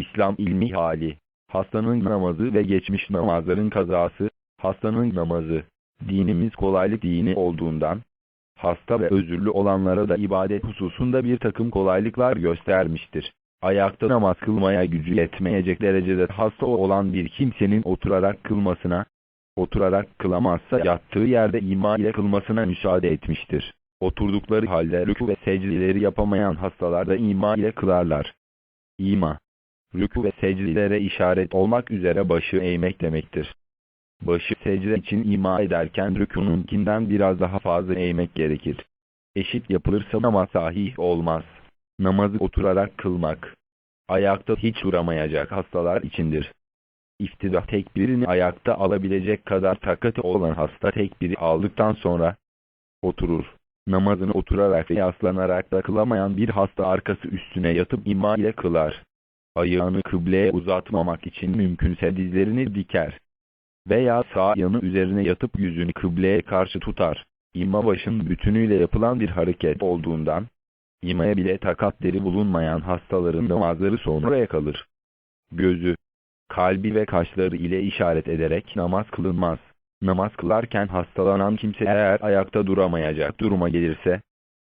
İslam ilmi hali, hastanın namazı ve geçmiş namazların kazası, hastanın namazı, dinimiz kolaylık dini olduğundan, hasta ve özürlü olanlara da ibadet hususunda bir takım kolaylıklar göstermiştir. Ayakta namaz kılmaya gücü yetmeyecek derecede hasta olan bir kimsenin oturarak kılmasına, oturarak kılamazsa yattığı yerde ima ile kılmasına müsaade etmiştir. Oturdukları halde rükû ve secdeleri yapamayan hastalar da ima ile kılarlar. İma, rükû ve secdelere işaret olmak üzere başı eğmek demektir. Başı secde için ima ederken rükununkinden biraz daha fazla eğmek gerekir. Eşit yapılırsa namaz sahih olmaz. Namazı oturarak kılmak. Ayakta hiç duramayacak hastalar içindir. İftida tekbirini ayakta alabilecek kadar takati olan hasta tekbiri aldıktan sonra oturur. Namazını oturarak ve yaslanarak da kılamayan bir hasta arkası üstüne yatıp ima ile kılar. Ayağını kıbleye uzatmamak için mümkünse dizlerini diker veya sağ yanı üzerine yatıp yüzünü kıbleye karşı tutar. İma başın bütünüyle yapılan bir hareket olduğundan, imaya bile takatleri bulunmayan hastaların namazları sonraya kalır. Gözü, kalbi ve kaşları ile işaret ederek namaz kılınmaz. Namaz kılarken hastalanan kimse eğer ayakta duramayacak duruma gelirse,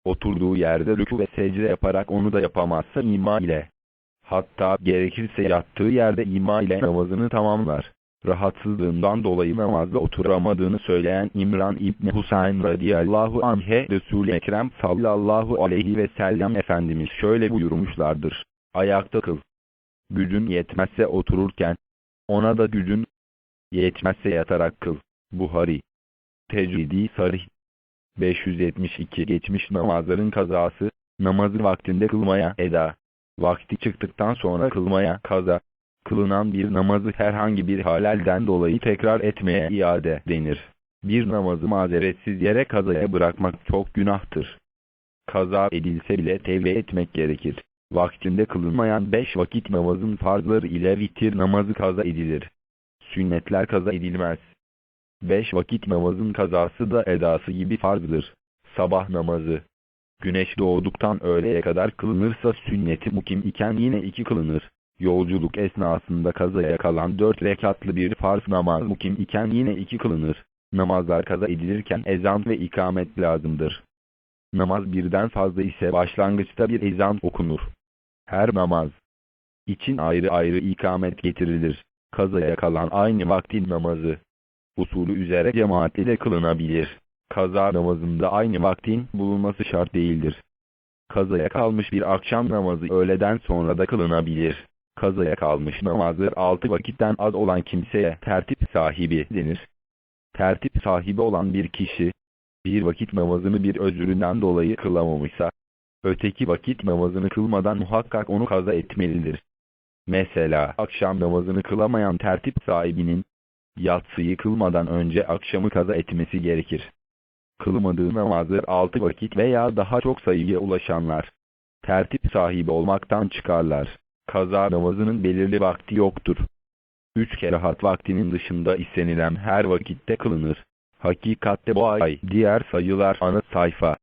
oturduğu yerde rükû ve secde yaparak onu da yapamazsa ima ile, hatta gerekirse yattığı yerde ima ile namazını tamamlar rahatsızlığından dolayı namazda oturamadığını söyleyen İmran İbni Husayn radıyallahu anh'e Resul-i Ekrem sallallahu aleyhi ve sellem Efendimiz şöyle buyurmuşlardır. Ayakta kıl. Gücün yetmezse otururken, ona da gücün yetmezse yatarak kıl. Buhari. Tecridi Sarih. 572 Geçmiş namazların kazası, namazı vaktinde kılmaya eda. Vakti çıktıktan sonra kılmaya kaza kılınan bir namazı herhangi bir halalden dolayı tekrar etmeye iade denir. Bir namazı mazeretsiz yere kazaya bırakmak çok günahtır. Kaza edilse bile tevbe etmek gerekir. Vaktinde kılınmayan beş vakit namazın farzları ile vitir namazı kaza edilir. Sünnetler kaza edilmez. Beş vakit namazın kazası da edası gibi farzdır. Sabah namazı. Güneş doğduktan öğleye kadar kılınırsa sünneti mukim iken yine iki kılınır. Yolculuk esnasında kazaya kalan dört rekatlı bir farz namaz mukim iken yine iki kılınır. Namazlar kaza edilirken ezan ve ikamet lazımdır. Namaz birden fazla ise başlangıçta bir ezan okunur. Her namaz için ayrı ayrı ikamet getirilir. Kazaya kalan aynı vaktin namazı. Usulü üzere cemaat ile kılınabilir. Kaza namazında aynı vaktin bulunması şart değildir. Kazaya kalmış bir akşam namazı öğleden sonra da kılınabilir kazaya kalmış namazı altı vakitten az olan kimseye tertip sahibi denir. Tertip sahibi olan bir kişi, bir vakit namazını bir özründen dolayı kılamamışsa, öteki vakit namazını kılmadan muhakkak onu kaza etmelidir. Mesela akşam namazını kılamayan tertip sahibinin, yatsıyı kılmadan önce akşamı kaza etmesi gerekir. Kılmadığı namazlar altı vakit veya daha çok sayıya ulaşanlar, tertip sahibi olmaktan çıkarlar kaza namazının belirli vakti yoktur. Üç kerahat vaktinin dışında istenilen her vakitte kılınır. Hakikatte bu ay, diğer sayılar ana sayfa,